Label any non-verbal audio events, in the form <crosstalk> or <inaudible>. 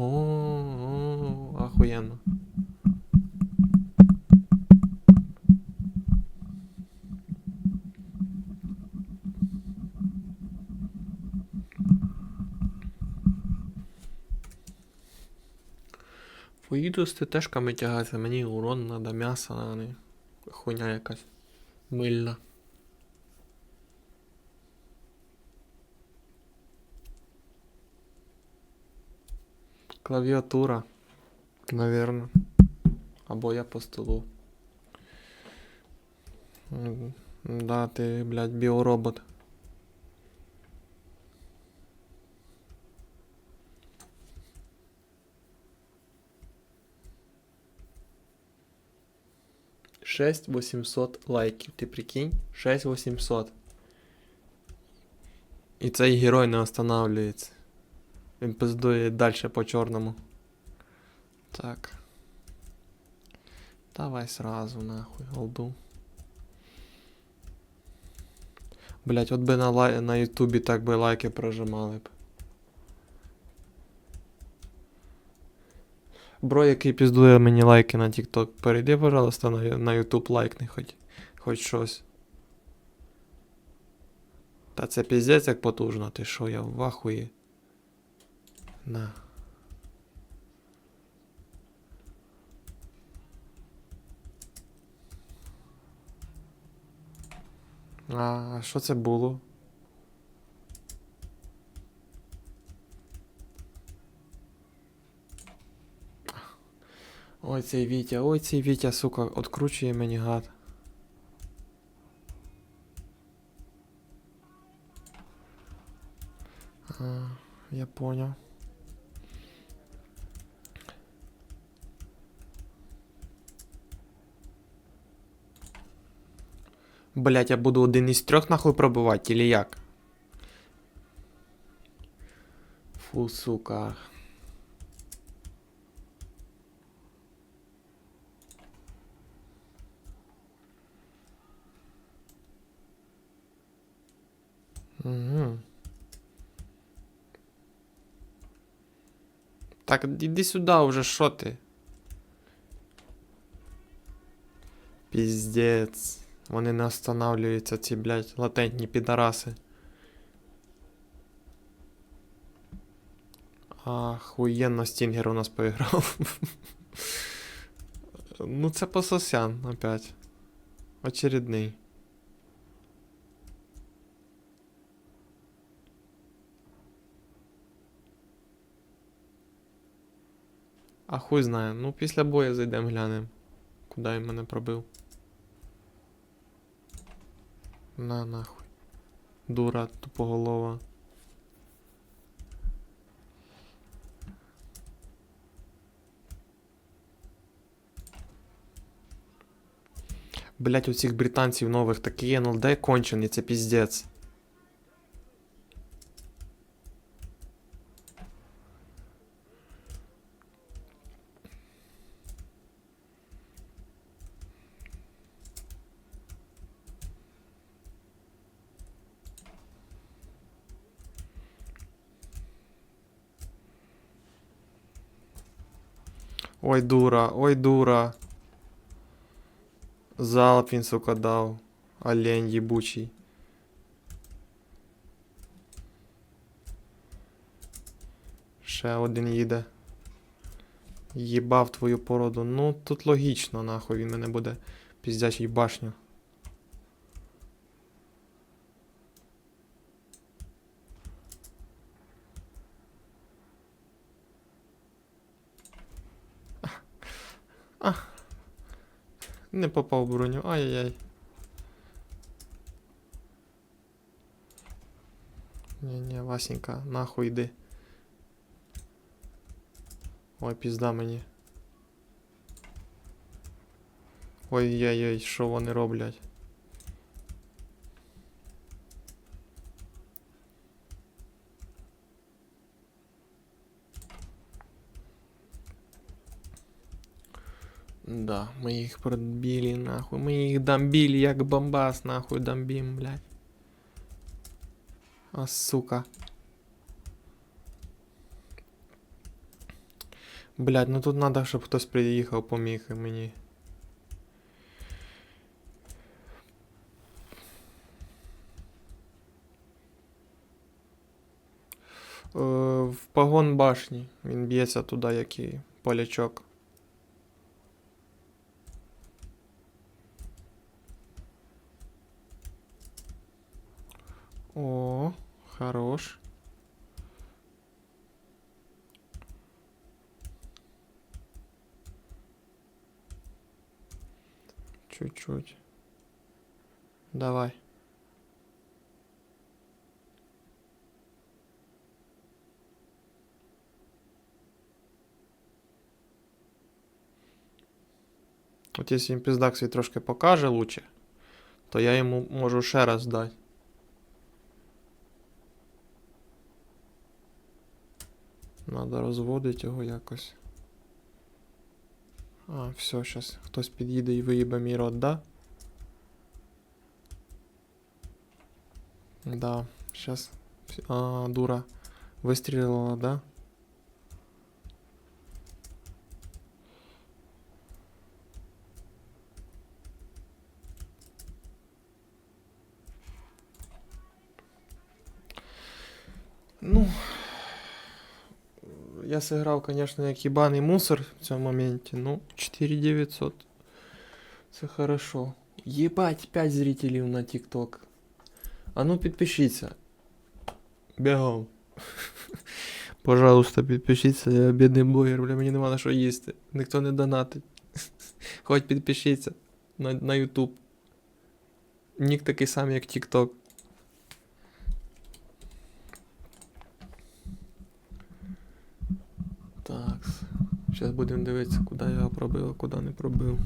О, о, охуєнно. Поїду з тетешками тягатися, мені урон надо м'ясо, а не хуйня якась мильна. Клавіатура, наверно. Або я по столу. М, Да, ти, блядь, біоробот. Шесть восемьсот лайків, ти прикинь? Шесть восемьсот. І цей герой не останавливається. Він пиздує далі по чорному. Так. Давай сразу нахуй, голду. Блять, от би на, лай... на ютубі так би лайки прожимали б. Бро, який піздує мені лайки на TikTok, перейди, пожалуйста, на, на YouTube лайкни хоч, хоч щось. Та це піздець як потужно, ти що, я в ахуї. На. А що це було? Ой, цей Вітя, ой, цей Вітя, сука, откручує мені гад. А, я понял. Блять, я буду один із трьох нахуй пробивати, или як? Фу, сука. Угу. Так, іди сюди уже, що ти? Піздець. Вони не останавливаються, ці, блядь, латентні підараси. Ахуєнно Стінгер у нас поіграв. ну, це пососян опять. Очередний. А хуй знає. Ну, після бою зайдемо глянемо. Куди він мене пробив. На нахуй. Дура тупоголова. Блять, у цих британців нових такі НЛД кончені, це піздець. Ой, дура, ой, дура. Залп він, сука, дав. Олень єбучий. Ще один їде. Їбав твою породу. Ну, тут логічно, нахуй, він мене буде піздячий башню. Не попав в броню. Ай-яй-яй. Ні-ні, Васенька, нахуй йди. Ой, пізда мені. Ой-яй-яй, що вони роблять? Да, ми їх пробили, нахуй. Ми їх дамбили, як бомбас, нахуй, дамбим, блядь. А, сука. Блядь, ну тут треба, щоб хтось приїхав, поміг мені. Е, в погон башні. Він б'ється туди, як і полячок. хорош. Чуть-чуть. Давай. От якщо їм піздак свій трошки покаже лучше, то я йому можу ще раз дати. Надо розводити його якось. А, все, зараз хтось під'їде і виїбе мій рот, да? Да, сейчас. А, дура. Выстрелила, да? Ну, я сыграл, конечно, як ебаный мусор в цьому моменте. Ну, 4900. Це хорошо. Ебать, 5 зрителей на ТикТок. А ну підпишіться. Бігом. <laughs> Пожалуйста, підпишіться, я бідний блогер, бля, мені нема на що їсти. Ніхто не донатить. <laughs> Хоч підпишіться на, на YouTube. Нік такий самий, як TikTok. Зараз будемо дивитися, куди я пробив, а куди не пробив.